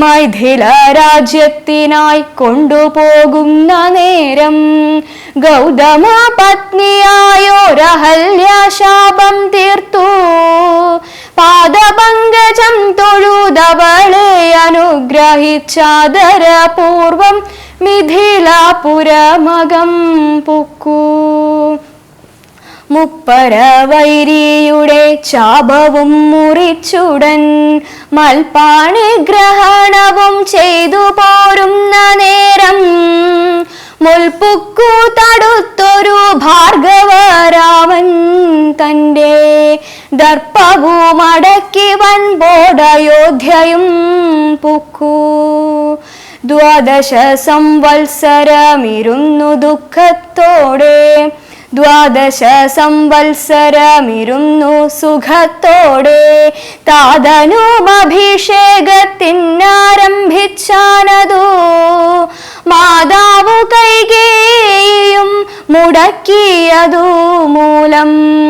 മൈഥില രാജ്യത്തിനായി കൊണ്ടുപോകുന്ന നേരം ഗൗതമ പത്നിയായോരഹല്യ ശാപം തീർത്തു. പാദപങ്കജം തൊഴുതവളെ അനുഗ്രഹിച്ചാദരപൂർവം മിഥിലാപുരമകം പുക്കൂ. മുപ്പരവൈരിയുടെ ചാപവും മുറിച്ചുടൻ മൽപ്പാണി ഗ്രഹണവും ചെയ്തു പോരുന്ന നേരം. മുൽപ്പുക്കു തടുത്തൊരു ഭാർഗവരാമൻ തന്റെ ദർപ്പവുമടക്കി വൻ ബോഡയോധ്യയും പുക്കൂ. ദ്വാദശ സംവത്സരമിരുന്നു ദുഃഖത്തോടെ ദ്വാദശ സംവത്സരമിരുന്നു സുഖത്തോടെ. താതനുമഭിഷേകത്തിനാരംഭിച്ചാനതു മാതാവു കൈകേയും മുടക്കിയതു മൂലം